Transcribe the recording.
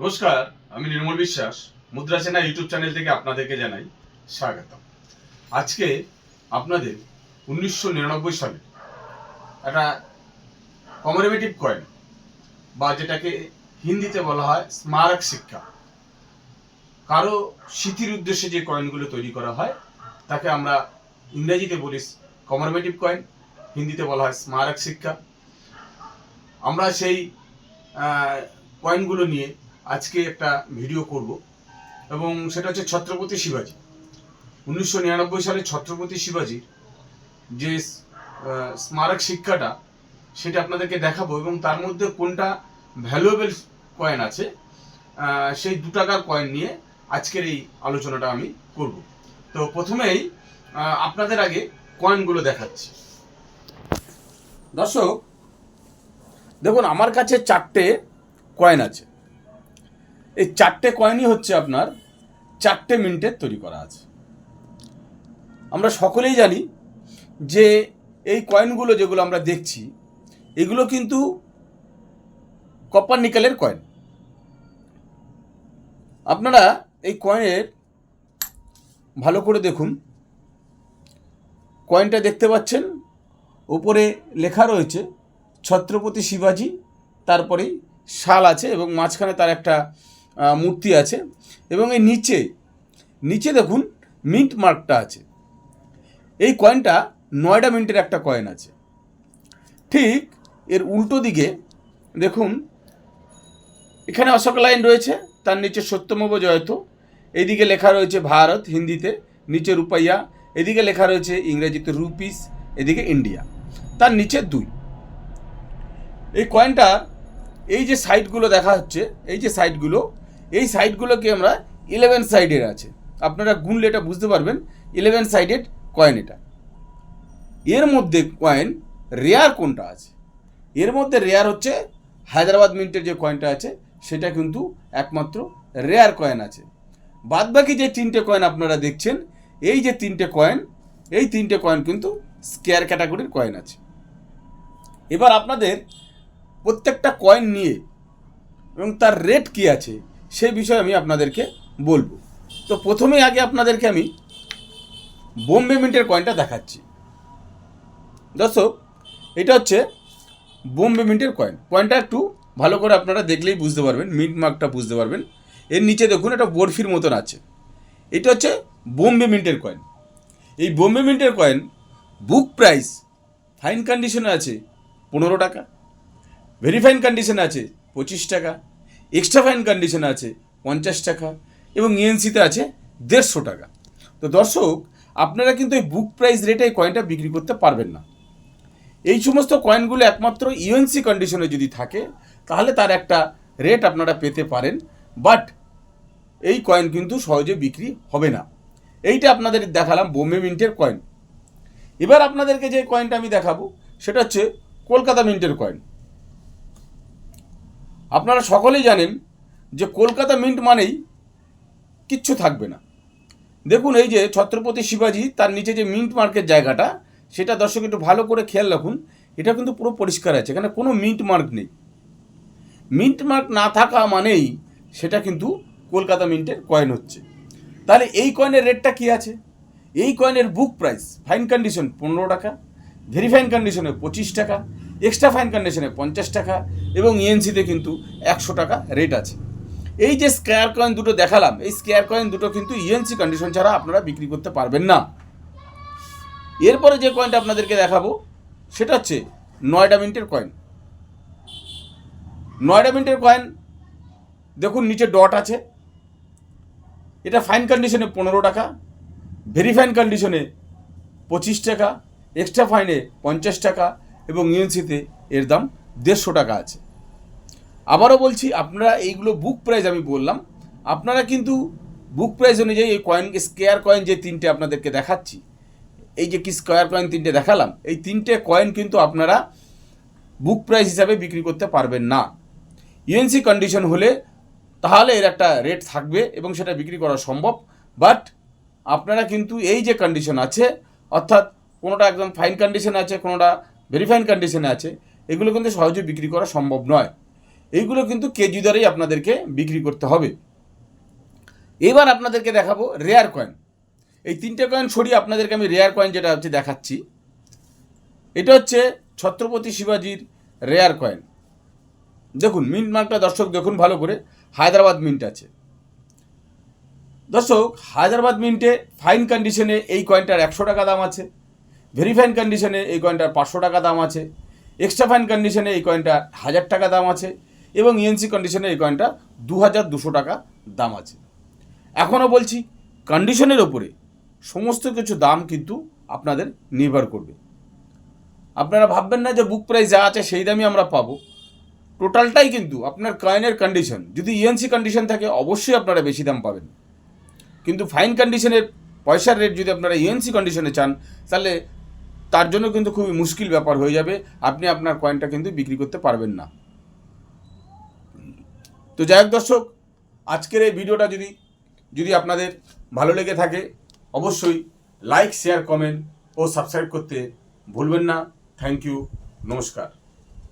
নমস্কার, আমি নির্মল বিশ্বাস, মুদ্রা সেনা ইউটিউব চ্যানেল থেকে আপনাদেরকে জানাই স্বাগত আজকে আপনাদের উনিশশো নিরানব্বই সালে একটা কমারেটিভ কয়েন বা যেটাকে হিন্দিতে বলা হয় স্মারক শিক্ষা। কারও স্মৃতির উদ্দেশ্যে যে কয়েনগুলো তৈরি করা হয়, তাকে আমরা ইংরেজিতে বলি কমারেটিভ কয়েন হিন্দিতে বলা হয় স্মারক শিক্ষা। আমরা সেই কয়েনগুলো নিয়ে আজকে একটা ভিডিও করব। এবং সেটা হচ্ছে ছত্রপতি শিবাজি। উনিশশো নিরানব্বই সালে ছত্রপতি শিবাজির যে স্মারক শিক্ষাটা, সেটা আপনাদেরকে দেখাবো এবং তার মধ্যে কোনটা ভ্যালুয়েবল কয়েন আছে সেই দু টাকার কয়েন নিয়ে আজকের এই আলোচনাটা আমি করব। তো প্রথমেই আপনাদের আগে কয়েনগুলো দেখাচ্ছি। দর্শক, দেখুন, আমার কাছে চারটে কয়েন আছে। এই চারটে কয়েনই হচ্ছে আপনার চারটে মিনিটের তৈরি করা আছে। আমরা সকলেই জানি যে এই কয়েনগুলো যেগুলো আমরা দেখছি, এগুলো কিন্তু কপার নিকেলের কয়েন আপনারা এই কয়েনের ভালো করে দেখুন। কয়েনটা দেখতে পাচ্ছেন, উপরে লেখা রয়েছে, ছত্রপতি শিবাজি তারপরেই শাল আছে এবং মাঝখানে তার একটা মূর্তি আছে এবং এই নিচে নিচে দেখুন মিন্ট মার্কটা আছে। এই কয়েনটা নয়ডা মিন্টের একটা কয়েন আছে। ঠিক এর উল্টো দিকে দেখুন, এখানে অশোক লাইন রয়েছে, তার নিচে সত্যমব জয়ত এদিকে লেখা রয়েছে ভারত হিন্দিতে, নিচে রুপাইয়া, এদিকে লেখা রয়েছে ইংরেজিতে রুপিস, এদিকে ইন্ডিয়া, তার নিচে দুই। এই কয়েনটা এই যে সাইটগুলো দেখা হচ্ছে, এই যে সাইডগুলো এই সাইডগুলোকে আমরা ইলেভেন সাইডের আছে? আপনারা গুনলে এটা বুঝতে পারবেন ইলেভেন সাইডেড কয়েন এটা। এর মধ্যে কয়েন রেয়ার কোনটা আছে? এর মধ্যে রেয়ার হচ্ছে হায়দ্রাবাদ মিন্টের যে কয়েনটা আছে, সেটা কিন্তু একমাত্র রেয়ার কয়েন আছে। বাদবাকি যে তিনটে কয়েন আপনারা দেখছেন, এই যে তিনটে কয়েন এই তিনটে কয়েন কিন্তু স্কেয়ার ক্যাটাগরির কয়েন আছে। এবার আপনাদের প্রত্যেকটা কয়েন নিয়ে এবং তার রেট কী আছে সে বিষয়ে আমি আপনাদেরকে বলব। তো প্রথমেই আগে আপনাদেরকে আমি বোম্বে মিন্টের কয়েনটা দেখাচ্ছি। দর্শক, এটা হচ্ছে বোম্বে মিন্টের কয়েন কয়েনটা একটু ভালো করে আপনারা দেখলেই বুঝতে পারবেন মিন্ট মার্কটা বুঝতে পারবেন। এর নিচে দেখুন, এটা বরফির মতন আছে। এটা হচ্ছে বোম্বে মিন্টের কয়েন এই বোম্বে মিন্টের কয়েন বুক প্রাইস ফাইন কন্ডিশনে আছে পনেরো টাকা ভেরিফাইন কন্ডিশনে আছে পঁচিশ টাকা। এক্সট্রা ফাইন কন্ডিশনে আছে, পঞ্চাশ টাকা এবং ইএনসিতে আছে দেড়শো টাকা। তো দর্শক, আপনারা কিন্তু এই বুক প্রাইস রেটে এই কয়েনটা বিক্রি করতে পারবেন না। এই সমস্ত কয়েনগুলো একমাত্র ইউএনসি কন্ডিশনে যদি থাকে, তাহলে তার একটা রেট আপনারা পেতে পারেন। বাট এই কয়েন কিন্তু সহজে বিক্রি হবে না। এইটা আপনাদের দেখালাম বোম্বে মিন্টের কয়েন এবার আপনাদেরকে যে কয়েনটা আমি দেখাবো, সেটা হচ্ছে কলকাতা মিন্টের কয়েন আপনারা সকলেই জানেন যে কলকাতা মিন্ট মানেই কিচ্ছু থাকবে না। দেখুন এই যে ছত্রপতি শিবাজি, তার নিচে যে মিন্ট মার্কের জায়গাটা, সেটা দর্শক একটু ভালো করে খেয়াল রাখুন, এটা কিন্তু পুরো পরিষ্কার আছে, এখানে কোনো মিন্ট মার্ক নেই। মিন্ট মার্ক না থাকা মানেই সেটা কিন্তু কলকাতা মিন্টের কয়েন হচ্ছে। তাহলে এই কয়েনের রেটটা কি আছে? এই কয়েনের বুক প্রাইস ফাইন কন্ডিশন পনেরো টাকা ভেরিফাইন কন্ডিশনে পঁচিশ টাকা এক্সট্রা ফাইন কন্ডিশনে পঞ্চাশ টাকা এবং ইএনসিতে কিন্তু একশো টাকা রেট আছে। এই যে স্কোয়ার কয়েন দুটো দেখালাম, এই স্কোয়ার কয়েন দুটো কিন্তু ইএনসি কন্ডিশন ছাড়া আপনারা বিক্রি করতে পারবেন না। এরপরে যে কয়েনটা আপনাদেরকে দেখাবো, সেটা হচ্ছে নয়ডা মিন্টের কয়েন নয়ডা মিন্টের কয়েন দেখুন নিচে ডট আছে। এটা ফাইন কন্ডিশনে পনেরো টাকা ভেরিফাইন কন্ডিশনে পঁচিশ টাকা এক্সট্রা ফাইনে পঞ্চাশ টাকা এবং ইউএনসিতে এর দাম দেড়শো টাকা আছে। আবারও বলছি, আপনারা এইগুলো বুক প্রাইস আমি বললাম, আপনারা কিন্তু বুক প্রাইস অনুযায়ী এই কয়েন স্কেয়ার কয়েন যে তিনটে আপনাদেরকে দেখাচ্ছি, এই যে কি স্কোয়ার কয়েন তিনটে দেখালাম, এই তিনটে কয়েন কিন্তু আপনারা বুক প্রাইস হিসাবে বিক্রি করতে পারবেন না। ইউএনসি কন্ডিশন হলে তাহলে এর একটা রেট থাকবে এবং সেটা বিক্রি করা সম্ভব বাট আপনারা কিন্তু এই যে কন্ডিশন আছে, অর্থাৎ কোনোটা একদম ফাইন কন্ডিশনে আছে, কোনোটা ভেরিফাইন কন্ডিশনে আছে। এগুলো কিন্তু সহজে বিক্রি করা সম্ভব নয়। এইগুলো কিন্তু কেজি দরেই আপনাদেরকে বিক্রি করতে হবে। এবার আপনাদেরকে দেখাবো রেয়ার কয়েন এই তিনটে কয়েন সরিয়ে আপনাদেরকে আমি রেয়ার কয়েন যেটা হচ্ছে দেখাচ্ছি। এটা হচ্ছে ছত্রপতি শিবাজির রেয়ার কয়েন দেখুন মিন্ট মার্কটা দর্শক দেখুন ভালো করে। হায়দ্রাবাদ মিন্ট আছে। দর্শক, হায়দ্রাবাদ মিন্টে ফাইন কন্ডিশনে এই কয়েনটার একশো টাকা দাম আছে। ভেরি ফাইন কন্ডিশনে এই কয়েনটার পাঁচশো টাকা দাম আছে। এক্সট্রা ফাইন কন্ডিশনে এই কয়েনটার হাজার টাকা দাম আছে এবং ইএনসি কন্ডিশনে এই কয়েনটা দু হাজার দুশো টাকা দাম আছে। এখনও বলছি কন্ডিশনের ওপরে সমস্ত কিছু দাম কিন্তু আপনাদের নির্ভর করবে। আপনারা ভাববেন না যে বুক প্রাইস যা আছে সেই দামই আমরা পাবো। টোটালটাই কিন্তু আপনার কয়েনের কন্ডিশন যদি ইএনসি কন্ডিশন থাকে, অবশ্যই আপনারা বেশি দাম পাবেন। কিন্তু ফাইন কন্ডিশনের পয়সার রেট যদি আপনারা ইএনসি কন্ডিশনে চান, তাহলে তার জন্য কিন্তু খুবই মুশকিল ব্যাপার হয়ে যাবে। আপনি আপনার কয়েনটা কিন্তু বিক্রি করতে পারবেন না। তো যাই হোক দর্শক, আজকের এই ভিডিওটা যদি যদি আপনাদের ভালো লেগে থাকে, অবশ্যই লাইক শেয়ার কমেন্ট ও সাবস্ক্রাইব করতে ভুলবেন না। থ্যাংক ইউ নমস্কার।